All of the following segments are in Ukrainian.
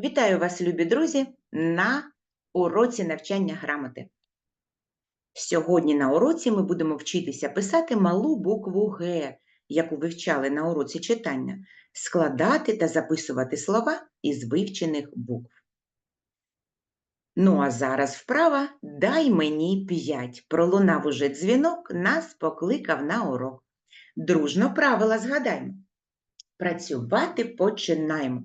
Вітаю вас, любі друзі, на уроці навчання грамоти. Сьогодні на уроці ми будемо вчитися писати малу букву Г, яку вивчали на уроці читання, складати та записувати слова із вивчених букв. Ну а зараз вправа «Дай мені п'ять». Пролунав уже дзвінок, нас покликав на урок. Дружно правила згадаймо. Працювати починаємо.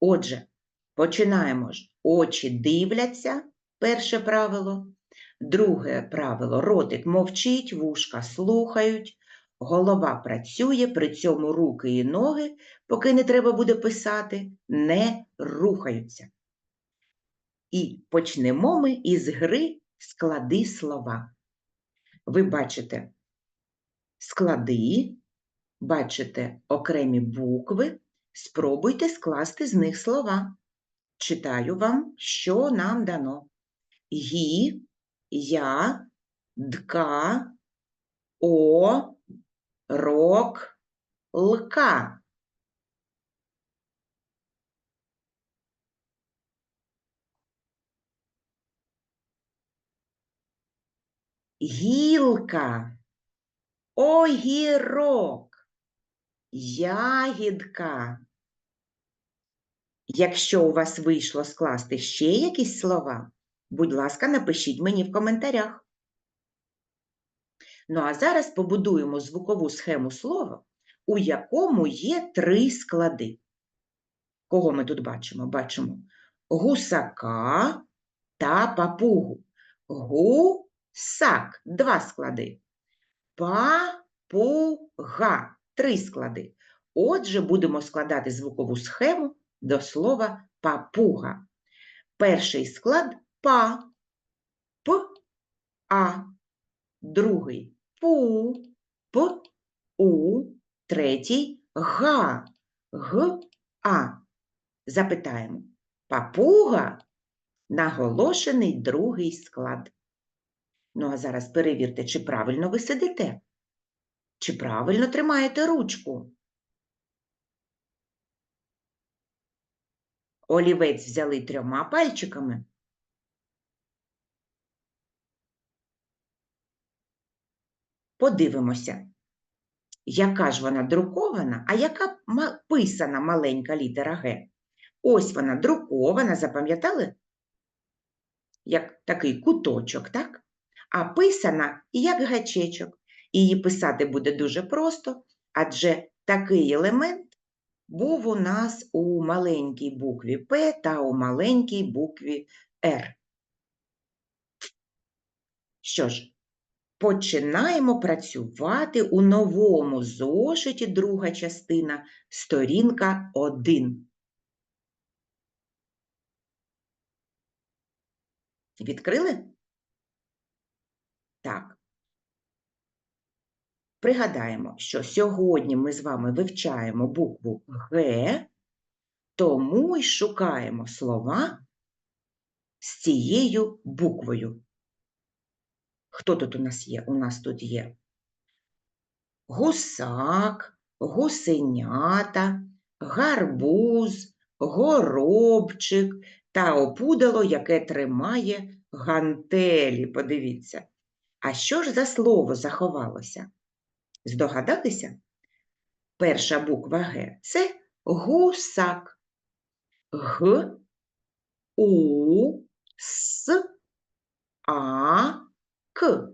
Отже, Починаємо ж. Очі дивляться, перше правило. Друге правило ротик мовчить, вушка слухають, голова працює, при цьому руки і ноги, поки не треба буде писати, не рухаються. І почнемо ми із гри склади слова. Ви бачите склади, бачите окремі букви, спробуйте скласти з них слова. Читаю вам, що нам дано. Гі, я, дка, о, рок, лка. Гілка, огірок, ягідка. Якщо у вас вийшло скласти ще якісь слова, будь ласка, напишіть мені в коментарях. Ну а зараз побудуємо звукову схему слова, у якому є три склади. Кого ми тут бачимо? Бачимо гусака та папугу. Гусак два склади. Папуга три склади. Отже, будемо складати звукову схему до слова папуга. Перший склад па, п, а, другий пу, п, у, третій га, г, а. Запитаємо. Папуга наголошений другий склад. Ну, а зараз перевірте, чи правильно ви сидите, чи правильно тримаєте ручку. Олівець взяли трьома пальчиками. Подивимося, яка ж вона друкована, а яка писана маленька літера Г. Ось вона друкована, запам'ятали? Як такий куточок, так? А писана як гачечок. Її писати буде дуже просто, адже такий елемент був у нас у маленькій букві П та у маленькій букві Р. Що ж, починаємо працювати у новому зошиті друга частина, сторінка 1. Відкрили? Так. Пригадаємо, що сьогодні ми з вами вивчаємо букву Г, тому й шукаємо слова з цією буквою. Хто тут у нас є? У нас тут є гусак, гусенята, гарбуз, горобчик та опудало, яке тримає гантелі. Подивіться. А що ж за слово заховалося? Здогадалися? Перша буква Г це гусак. Г, У, С, А, К.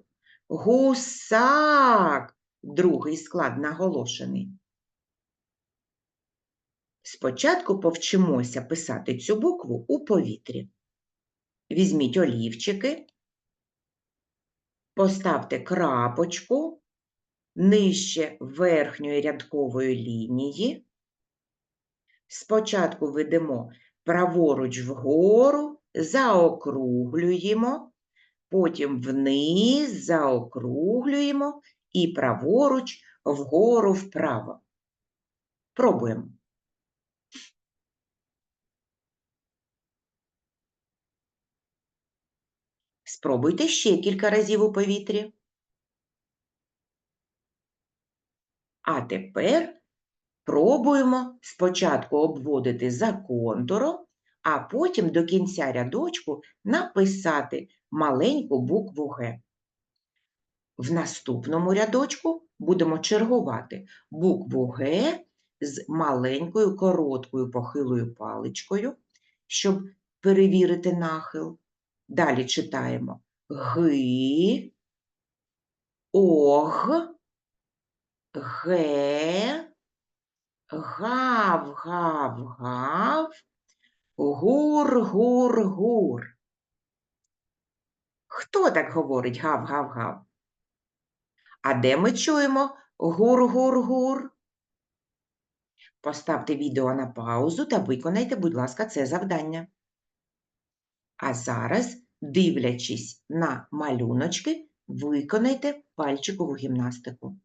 Гусак. Другий склад наголошений. Спочатку повчимося писати цю букву у повітрі. Візьміть олівчики, поставте крапочку нижче верхньої рядкової лінії. Спочатку ведемо праворуч вгору, заокруглюємо, потім вниз заокруглюємо і праворуч вгору вправо. Пробуємо. Спробуйте ще кілька разів у повітрі. А тепер пробуємо спочатку обводити за контуром, а потім до кінця рядочку написати маленьку букву Г. В наступному рядочку будемо чергувати букву Г з маленькою короткою похилою паличкою, щоб перевірити нахил. Далі читаємо Ги, Ог, Ге, Гав, гав, гав, Гур, гур, гур. Хто так говорить гав, гав, гав? А де ми чуємо гур, гур, гур? Поставте відео на паузу та виконайте, будь ласка, це завдання. А зараз, дивлячись на малюночки, виконайте пальчикову гімнастику.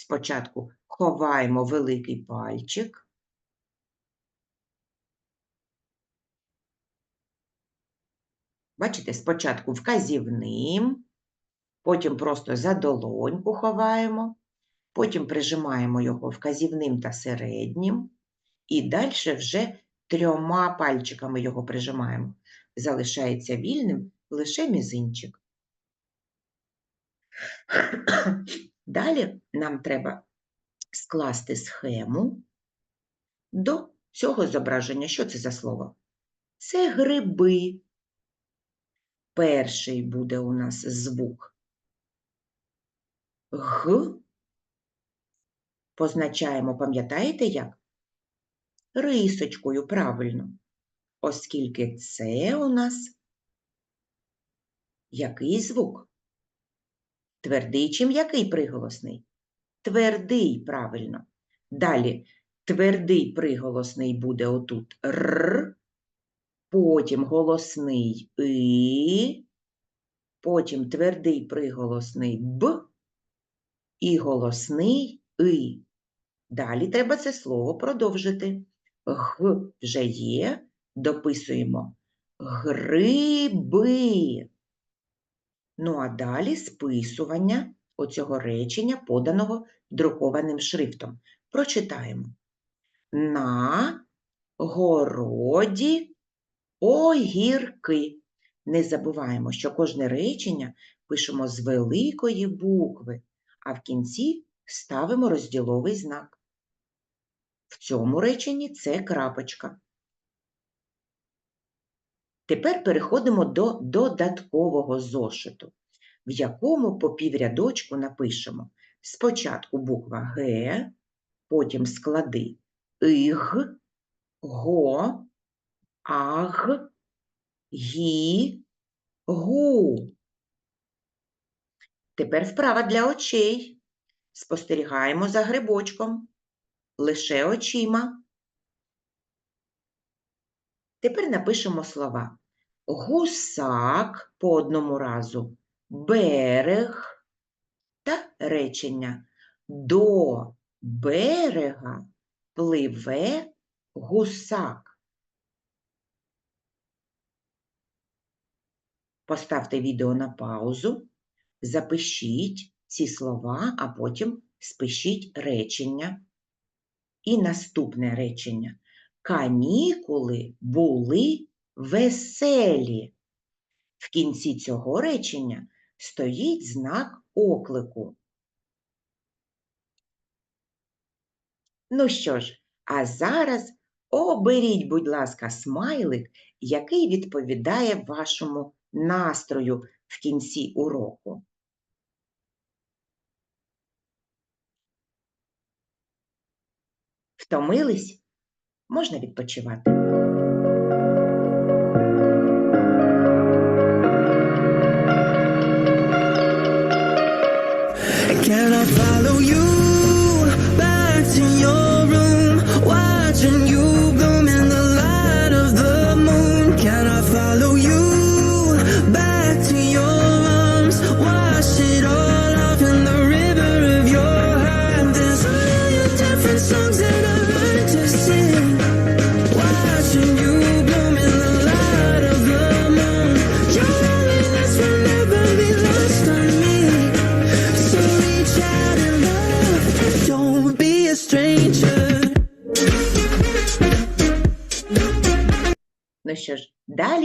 Спочатку ховаємо великий пальчик. Бачите, спочатку вказівним, потім просто за долоньку ховаємо, потім прижимаємо його вказівним та середнім, і далі вже трьома пальчиками його прижимаємо. Залишається вільним лише мізинчик. Далі нам треба скласти схему до цього зображення. Що це за слово? Це гриби. Перший буде у нас звук Г. Позначаємо, пам'ятаєте як? Рисочкою правильно, оскільки це у нас який звук? Твердий чи м'який приголосний? Твердий, правильно. Далі твердий приголосний буде отут Р, потім голосний И, потім твердий приголосний Б і голосний И. Далі треба це слово продовжити. Г вже є, дописуємо гриби. Ну а далі списування оцього речення, поданого друкованим шрифтом. Прочитаємо. На городі огірки. Не забуваємо, що кожне речення пишемо з великої букви, а в кінці ставимо розділовий знак. В цьому реченні це крапочка. Тепер переходимо до додаткового зошиту, в якому по піврядочку напишемо спочатку буква Г, потім склади ИГ, ГО, АГ, ГІ, ГУ. Тепер вправа для очей. Спостерігаємо за грибочком. Лише очима. Тепер напишемо слова. Гусак по одному разу, берег та речення. До берега пливе гусак. Поставте відео на паузу, запишіть ці слова, а потім спишіть речення. І наступне речення. Канікули були веселі. В кінці цього речення стоїть знак оклику. Ну що ж, а зараз оберіть, будь ласка, смайлик, який відповідає вашому настрою в кінці уроку. Втомились? Можна відпочивати.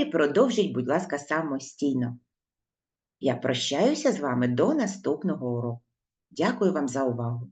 Далі продовжіть, будь ласка, самостійно. Я прощаюся з вами до наступного уроку. Дякую вам за увагу.